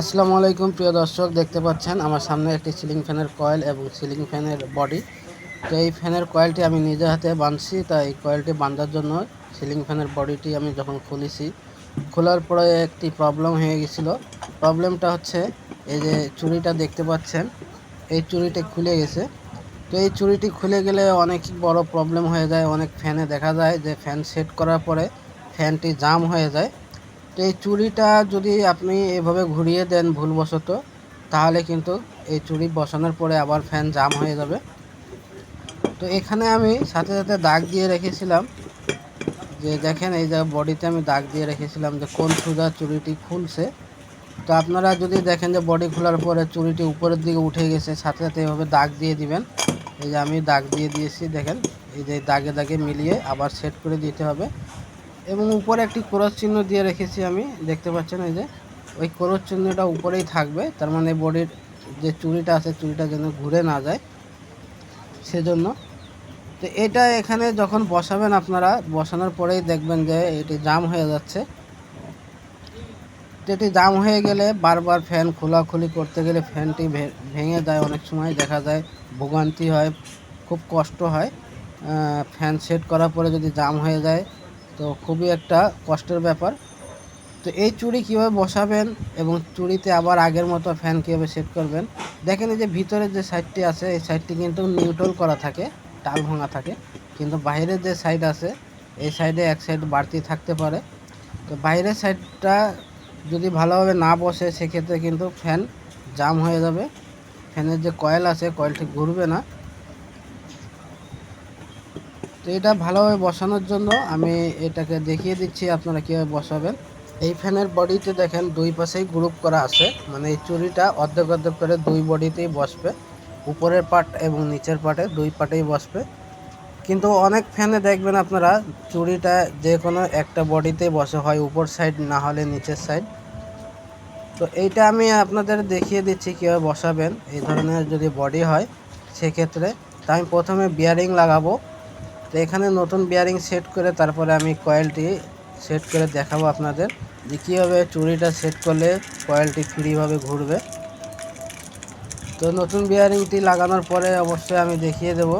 আসসালামু আলাইকুম, প্রিয় দর্শক, দেখতে পাচ্ছেন আমার সামনে একটি সিলিং ফ্যানের কয়েল এবং সিলিং ফ্যানের বডি। তো এই ফ্যানের কয়েলটি আমি নিজে হাতে বাঁধছি তাই এই কয়েলটি বাঁধার জন্য সিলিং ফ্যানের বডিটি আমি যখন খুলেছি, খোলার পরে একটি প্রবলেম হয়ে গেছিল। প্রবলেমটা হচ্ছে এই যে চুরিটা দেখতে পাচ্ছেন, এই চুড়িটি খুলে গেছে। তো এই চুরিটি খুলে গেলে অনেক বড় প্রবলেম হয়ে যায়, অনেক ফ্যানে দেখা যায় যে ফ্যান সেট করার পরে ফ্যানটি জাম হয়ে যায়। তো এই চুড়িটা যদি আপনি এভাবে ঘুরিয়ে দেন ভুলবশত, তাহলে কিন্তু এই চুড়ি বসানোর পরে আবার ফ্যান জাম হয়ে যাবে। তো এখানে আমি সাথে সাথে দাগ দিয়ে রেখেছিলাম। যে দেখেন এই যে বডিতে আমি দাগ দিয়ে রেখেছিলাম যে কোন সুজা চুড়িটি খুলছে। তো আপনারা যদি দেখেন যে বডি খোলার পরে চুড়িটি উপরের দিকে উঠে গেছে, সাথে সাথে এভাবে দাগ দিয়ে দিবেন। এই যে আমি দাগ দিয়ে দিয়েছি, দেখেন এই যে দাগে দাগে মিলিয়ে আবার সেট করে দিতে হবে। এবং উপরে একটি ক্রস চিহ্ন দিয়ে রেখেছি আমি, দেখতে পাচ্ছেন এই যে। ওই ক্রস চিহ্নটা উপরেই থাকবে, তার মানে বডির যে চুড়িটা আছে, চুড়িটা যেন ঘুরে না যায় সেজন্য। তো এটা এখানে যখন বসাবেন আপনারা, বসানোর পরেই দেখবেন যে এটি জাম হয়ে যাচ্ছে। তো এটি জাম হয়ে গেলে বারবার ফ্যান খোলাখুলি করতে গেলে ফ্যানটি ভেঙে যায়, অনেক সময় দেখা যায় ভোগান্তি হয়, খুব কষ্ট হয়। ফ্যান সেট করার পরে যদি জাম হয়ে যায় তো খুবই একটা কষ্টের ব্যাপার। তো এই চুড়ি কীভাবে বসাবেন এবং চুড়িতে আবার আগের মতো ফ্যান কীভাবে সেট করবেন, দেখেন এই যে ভিতরে যে সাইডটি আছে, এই সাইডটি কিন্তু নিউট্রাল করা থাকে, টাল ভাঙা থাকে। কিন্তু বাইরের যে সাইড আছে, এই সাইডে এক সাইড বাড়তি থাকতে পারে। তো বাইরের সাইডটা যদি ভালোভাবে না বসে, সেক্ষেত্রে কিন্তু ফ্যান জাম হয়ে যাবে। ফ্যানের যে কয়েল আছে কয়েলটি ঘুরবে না। তো এটা ভালোভাবে বসানোর জন্য আমি এটাকে দেখিয়ে দিচ্ছি আপনারা কীভাবে বসাবেন। এই ফ্যানের বডিতে দেখেন দুই পাশেই গ্রুপ করা আছে মানে এই চুরিটা অর্ধেক অর্ধেক করে দুই বডিতেই বসবে, উপরের পার্ট এবং নিচের পার্টে দুই পার্টেই বসবে। কিন্তু অনেক ফ্যানে দেখবেন আপনারা চুড়িটা যে কোনো একটা বডিতেই বসে হয়, উপর সাইড না হলে নিচের সাইড। তো এইটা আমি আপনাদের দেখিয়ে দিচ্ছি কীভাবে বসাবেন, এই ধরনের যদি বডি হয়, সেক্ষেত্রে তা আমি প্রথমে বিয়ারিং লাগাবো। তো এখানে নতুন বিয়ারিং সেট করে তারপরে আমি কয়েলটি সেট করে দেখাবো আপনাদের যে কীভাবে চুড়িটা সেট করলে কয়েলটি ফ্রিভাবে ঘুরবে। তো নতুন বিয়ারিংটি লাগানোর পরে অবশ্যই আমি দেখিয়ে দেব।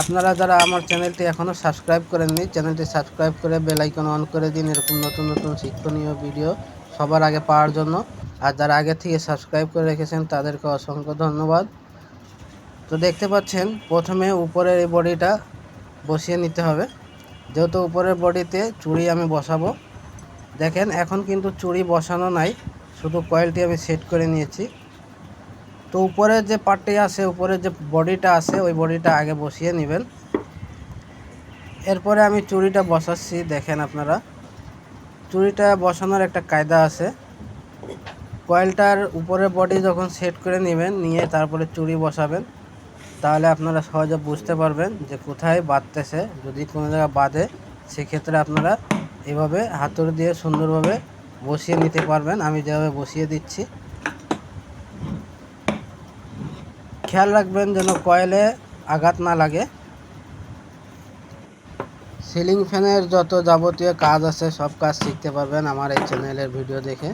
আপনারা যারা আমার চ্যানেলটি এখনও সাবস্ক্রাইব করেননি চ্যানেলটি সাবস্ক্রাইব করে বেল আইকন অন করে দিন, এরকম নতুন নতুন শিক্ষণীয় ভিডিও সবার আগে পাওয়ার জন্য। আর যারা আগে থেকে সাবস্ক্রাইব করে রেখেছেন, তাদেরকে অসংখ্য ধন্যবাদ। তো দেখতে পাচ্ছেন, প্রথমে উপরের এই বডিটা বসিয়ে নিতে হবে। যেহেতু উপরের বডিতে চুড়ি আমি বসাবো। দেখেন, এখন কিন্তু চুড়ি বসানো নাই, শুধু কয়েলটি আমি সেট করে নিয়েছি। তো উপরের যে পার্টটি আছে, উপরের যে বডিটা আছে, ওই বডিটা আগে বসিয়ে নেবেন। এরপরে আমি চুড়িটা বসাচ্ছি, দেখেন আপনারা। চুড়িটা বসানোর একটা কায়দা আছে। কয়েলটার উপরের বডি যখন সেট করে নেবেন, নিয়ে তারপরে চুড়ি বসাবেন। তাহলে আপনারা সহজে বুঝতে পারবেন যে কোথায় বাঁধতেছে। যদি কোনো জায়গায় বাঁধে, সেক্ষেত্রে আপনারা এভাবে হাতুড়ি দিয়ে সুন্দরভাবে বসিয়ে নিতে পারবেন। আমি যেভাবে বসিয়ে দিচ্ছি। খেয়াল রাখবেন যেন কয়েলে আঘাত না লাগে। সিলিং ফ্যানের যত যাবতীয় কাজ আছে, সব কাজ শিখতে পারবেন আমার এই চ্যানেলের ভিডিও দেখে।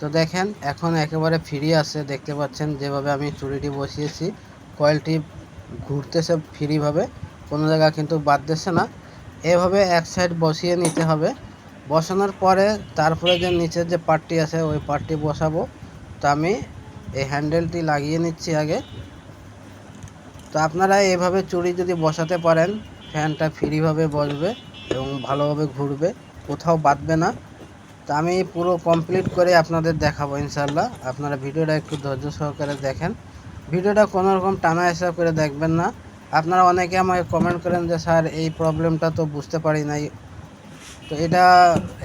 তো দেখেন, এখন একেবারে ফ্রি আছে। দেখতে পাচ্ছেন যেভাবে আমি চুড়িটি বসিয়েছি। কয়েলটি ঘুরতেছে ফ্রিভাবে, কোনো জায়গা কিন্তু বাদ দিচ্ছে না। এভাবে এক সাইড বসিয়ে নিতে হবে। বসানোর পরে তারপরে যে নিচের যে পার্টটি আছে, ওই পার্টটি বসাবো। তো আমি এই হ্যান্ডেলটি লাগিয়ে নিচ্ছি আগে। তো আপনারা এভাবে চুড়ি যদি বসাতে পারেন ফ্যানটা ফ্রিভাবে বসবে এবং ভালোভাবে ঘুরবে, কোথাও বাঁধবে না। তো আমি পুরো কমপ্লিট করে আপনাদের দেখাবো ইনশাল্লাহ আপনারা ভিডিওটা একটু ধৈর্য সহকারে দেখেন। ভিডিওটা কোনো রকম টানা হিসাব করে দেখবেন না। আপনারা অনেকে আমাকে কমেন্ট করেন যে, স্যার, এই প্রবলেমটা তো বুঝতে পারি নাই। তো এটা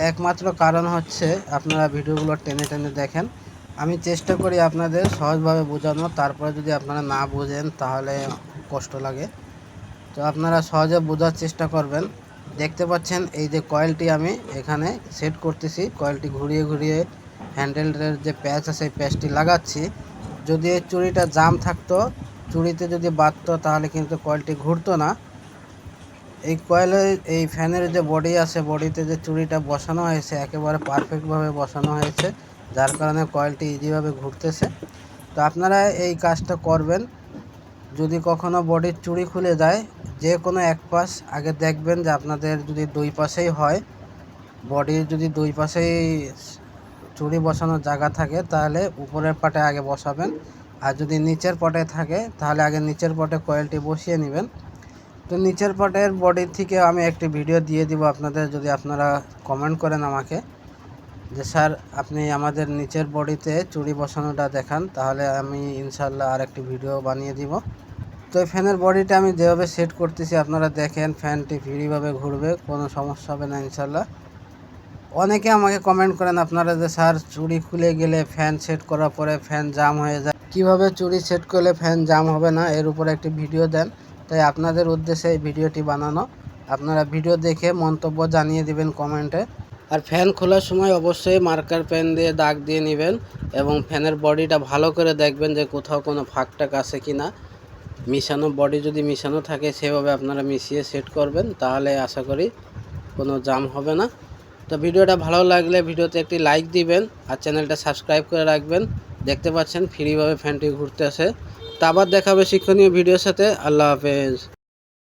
একমাত্র কারণ হচ্ছে আপনারা ভিডিওগুলো টেনে টেনে দেখেন। আমি চেষ্টা করি আপনাদের সহজভাবে বোঝানো তারপরে যদি আপনারা না বোঝেন, তাহলে কষ্ট লাগে। তো আপনারা সহজে বোঝার চেষ্টা করবেন। দেখতে পাচ্ছেন এই যে কয়েলটি আমি এখানে সেট করতেছি। কয়েলটি ঘুরিয়ে ঘুরিয়ে হ্যান্ডেলের যে প্যাচ আছে সেই প্যাচটি লাগাচ্ছি। যদি এই চুড়িটা জাম থাকতো, চুড়িতে যদি বাঁধতো, তাহলে কিন্তু কয়েলটি ঘুরতো না। এই কয়েলের এই ফ্যানের যে বডি আছে বডিতে যে চুড়িটা বসানো হয়েছে, একেবারে পারফেক্টভাবে বসানো হয়েছে, যার কারণে কয়েলটি ইজিভাবে ঘুরতেছে। তো আপনারা এই কাজটা করবেন। যদি কখনো বডির চুড়ি খুলে যায়, যে কোনো এক পাশ, আগে দেখবেন যে আপনাদের যদি দুই পাশেই হয় বডির যদি দুই পাশেই চুড়ি বসানোর জায়গা থাকে, তাহলে উপরের পাটে আগে বসাবেন। আর যদি নিচের পটে থাকে, তাহলে আগে নিচের পটে কয়েলটি বসিয়ে নেবেন। তো নিচের পটের বডি থেকে আমি একটি ভিডিও দিয়ে দিব আপনাদের, যদি আপনারা কমেন্ট করেন আমাকে। যে স্যার, আপনি আমাদের নিচের বডিতে চুড়ি বসানোটা দেখান, তাহলে আমি ইনশাল্লাহ আর একটি ভিডিও বানিয়ে দিব। তো এই ফ্যানের বডিটা আমি যেভাবে সেট করতেছি, আপনারা দেখেন ফ্যানটি ফ্রিভাবে ঘুরবে, কোনো সমস্যা হবে না ইনশাল্লাহ অনেকে আমাকে কমেন্ট করেন, আপনারা যে স্যার চুড়ি খুলে গেলে ফ্যান সেট করার পরে ফ্যান জাম হয়ে যায়। কীভাবে চুড়ি সেট করলে ফ্যান জাম হবে না, এর উপরে একটি ভিডিও দেন। তাই আপনাদের উদ্দেশ্যে এই ভিডিওটি বানানো। আপনারা ভিডিও দেখে মন্তব্য জানিয়ে দিবেন কমেন্টে আর ফ্যান খোলার সময় অবশ্যই মার্কার পেন দিয়ে দাগ দিয়ে নেবেন এবং ফ্যানের বডিটা ভালো করে দেখবেন যে কোথাও কোনো ফাঁক টাক আছে কি না মিশানো বডি যদি মিশানো থাকে, সেভাবে আপনারা মিশিয়ে সেট করবেন, তাহলে আশা করি কোনো জাম হবে না। তো ভিডিওটা ভালো লাগলে ভিডিওতে একটি লাইক দিবেন আর চ্যানেলটা সাবস্ক্রাইব করে রাখবেন। দেখতে পাচ্ছেন ফ্রিভাবে ফ্যানটি ঘুরতে আসে তা আবার দেখাবে শিক্ষণীয় ভিডিওর সাথে। আল্লাহ হাফেজ।